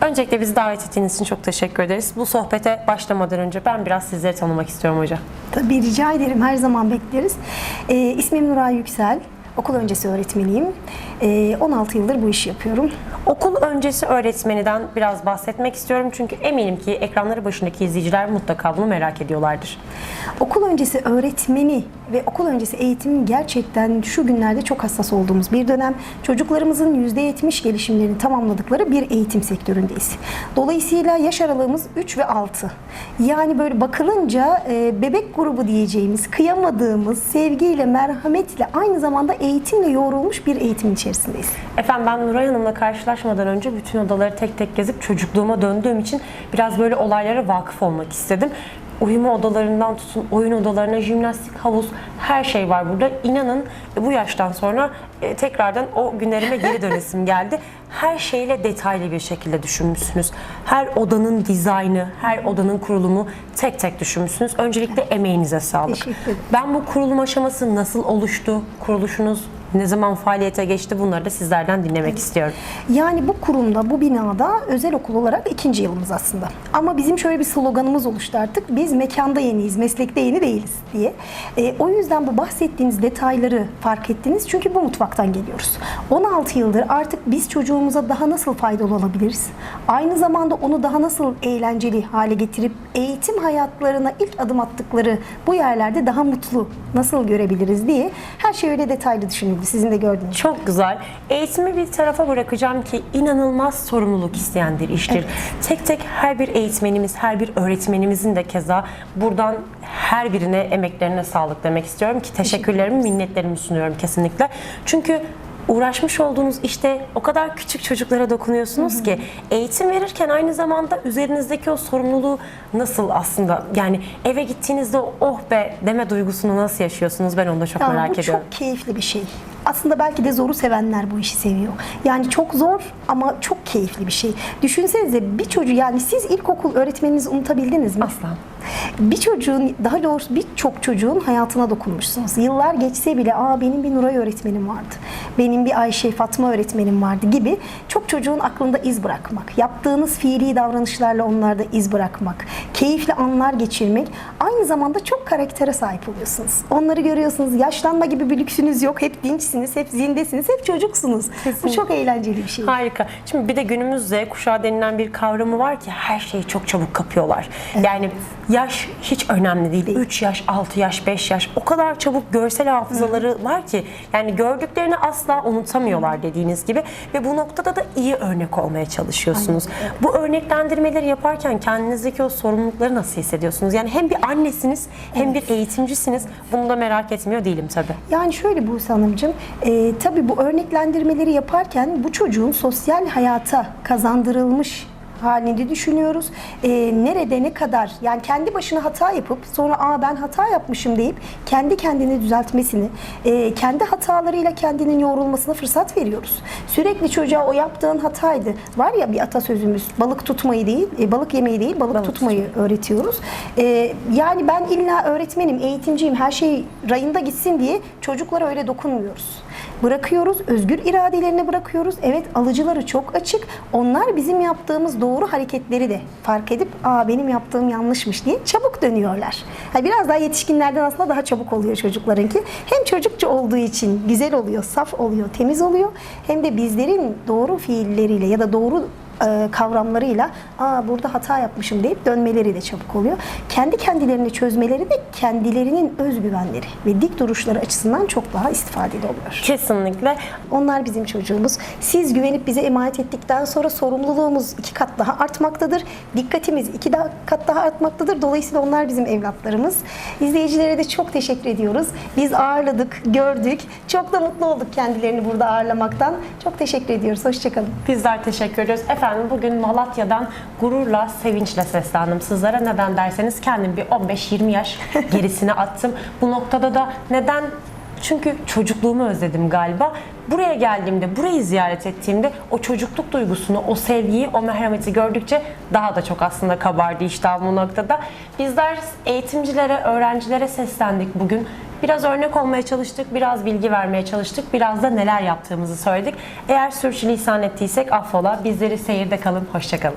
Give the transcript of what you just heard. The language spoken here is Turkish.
Öncelikle bizi davet ettiğiniz için çok teşekkür ederiz. Bu sohbete başlamadan önce ben biraz sizleri tanımak istiyorum hocam. Tabii rica ederim. Her zaman bekleriz. Ee, ismim Nuray Yüksel. Okul öncesi öğretmeniyim. Ee, 16 yıldır bu işi yapıyorum. Okul öncesi öğretmeniden biraz bahsetmek istiyorum. Çünkü eminim ki ekranları başındaki izleyiciler mutlaka bunu merak ediyorlardır. Okul öncesi öğretmeni ve okul öncesi eğitim gerçekten şu günlerde çok hassas olduğumuz bir dönem. Çocuklarımızın %70 gelişimlerini tamamladıkları bir eğitim sektöründeyiz. Dolayısıyla yaş aralığımız 3 ve 6. Yani böyle bakılınca e, bebek grubu diyeceğimiz, kıyamadığımız, sevgiyle, merhametle aynı zamanda eğitimle yoğrulmuş bir eğitim içerisindeyiz. Efendim ben Nuray Hanım'la karşılaşmadan önce bütün odaları tek tek gezip çocukluğuma döndüğüm için biraz böyle olaylara vakıf olmak istedim. Uyuma odalarından tutun, oyun odalarına, jimnastik, havuz her şey var burada. İnanın bu yaştan sonra e, tekrardan o günlerime geri dönesim geldi. Her şeyle detaylı bir şekilde düşünmüşsünüz. Her odanın dizaynı, her odanın kurulumu tek tek düşünmüşsünüz. Öncelikle emeğinize sağlık. Teşekkür ederim. Ben bu kurulum aşaması nasıl oluştu? Kuruluşunuz ne zaman faaliyete geçti? Bunları da sizlerden dinlemek istiyorum. Yani bu kurumda, bu binada özel okul olarak ikinci yılımız aslında. Ama bizim şöyle bir sloganımız oluştu artık. Biz mekanda yeniyiz, meslekte yeni değiliz diye. E, o yüzden bu bahsettiğiniz detayları fark ettiniz. Çünkü bu mutfaktan geliyoruz. 16 yıldır artık biz çocuğumuza daha nasıl faydalı olabiliriz? Aynı zamanda onu daha nasıl eğlenceli hale getirip eğitim hayatlarına ilk adım attıkları bu yerlerde daha mutlu nasıl görebiliriz diye her şey öyle detaylı düşünüldü. Sizin de gördüğünüz Çok güzel. Eğitimi bir tarafa bırakacağım ki inanılmaz sorumluluk isteyen bir iştir. Tek tek her bir eğitmenimiz, her bir öğretmenimizin de keza buradan her birine emeklerine sağlık demek istiyorum ki teşekkürlerimi, minnetlerimi sunuyorum kesinlikle. Çünkü uğraşmış olduğunuz işte o kadar küçük çocuklara dokunuyorsunuz ki eğitim verirken aynı zamanda üzerinizdeki o sorumluluğu nasıl aslında yani eve gittiğinizde oh be deme duygusunu nasıl yaşıyorsunuz ben onu da çok Ya merak bu ediyorum. çok keyifli bir şey. Aslında belki de zoru sevenler bu işi seviyor. Yani çok zor ama çok keyifli bir şey. Düşünsenize bir çocuğu yani siz ilkokul öğretmeninizi unutabildiniz mi? Asla. Bir çocuğun daha doğrusu birçok çocuğun hayatına dokunmuşsunuz. Yıllar geçse bile aa benim bir Nuray öğretmenim vardı. Benim bir Ayşe Fatma öğretmenim vardı gibi çok çocuğun aklında iz bırakmak. Yaptığınız fiili davranışlarla onlarda iz bırakmak. Keyifli anlar geçirmek. Aynı zamanda çok karaktere sahip oluyorsunuz. Onları görüyorsunuz. Yaşlanma gibi bir lüksünüz yok. Hep dinçsiniz, hep zindesiniz, hep çocuksunuz. Bu çok eğlenceli bir şey. Harika. Şimdi bir de günümüz Z kuşağı denilen bir kavramı var ki her şeyi çok çabuk kapıyorlar. Yani yaş hiç önemli değil. 3 yaş, 6 yaş, 5 yaş o kadar çabuk görsel hafızaları var ki yani gördüklerini asla unutamıyorlar dediğiniz gibi ve bu noktada da iyi örnek olmaya çalışıyorsunuz. Bu örneklendirmeleri yaparken kendinizdeki o sorumlulukları nasıl hissediyorsunuz? Yani hem bir annesiniz hem bir eğitimcisiniz. Bunu da merak etmiyor değilim tabii. Yani şöyle Buse Hanımcığım, e, tabii bu örneklendirmeleri yaparken bu çocuğun sosyal hayata kazandırılmış halini düşünüyoruz. E, nerede ne kadar yani kendi başına hata yapıp sonra aa ben hata yapmışım deyip kendi kendini düzeltmesini, e, kendi hatalarıyla kendinin yoğrulmasına fırsat veriyoruz. Sürekli çocuğa o yaptığın hataydı. Var ya bir atasözümüz balık tutmayı değil, e, balık yemeyi değil balık, tutmayı öğretiyoruz. E, yani ben illa öğretmenim, eğitimciyim, her şey rayında gitsin diye çocuklara öyle dokunmuyoruz. Bırakıyoruz, özgür iradelerine bırakıyoruz. Evet alıcıları çok açık. Onlar bizim yaptığımız doğru hareketleri de fark edip aa benim yaptığım yanlışmış diye çabuk dönüyorlar. Ha, biraz daha yetişkinlerden aslında daha çabuk oluyor çocuklarınki. Hem çocukça olduğu için güzel oluyor, saf oluyor, temiz oluyor. Hem de bizlerin doğru fiilleriyle ya da doğru kavramlarıyla aa burada hata yapmışım deyip dönmeleri de çabuk oluyor. Kendi kendilerini çözmeleri de kendilerinin özgüvenleri ve dik duruşları açısından çok daha istifadeli oluyor. Kesinlikle Onlar bizim çocuğumuz. Siz güvenip bize emanet ettikten sonra sorumluluğumuz iki kat daha artmaktadır. Dikkatimiz iki daha, kat daha artmaktadır. Dolayısıyla onlar bizim evlatlarımız. İzleyicilere de çok teşekkür ediyoruz. Biz ağırladık, gördük. Çok da mutlu olduk kendilerini burada ağırlamaktan. Çok teşekkür ediyoruz. Hoşçakalın. Bizler teşekkür ediyoruz. Efendim bugün Malatya'dan gururla, sevinçle seslendim sizlere. Neden derseniz kendim bir 15-20 yaş gerisine attım. Bu noktada da neden? Çünkü çocukluğumu özledim galiba. Buraya geldiğimde, burayı ziyaret ettiğimde o çocukluk duygusunu, o sevgiyi, o merhameti gördükçe daha da çok aslında kabardı iştahım bu noktada. Bizler eğitimcilere, öğrencilere seslendik bugün. Biraz örnek olmaya çalıştık, biraz bilgi vermeye çalıştık, biraz da neler yaptığımızı söyledik. Eğer sürçülisan ettiysek affola. Bizleri seyirde kalın, hoşçakalın.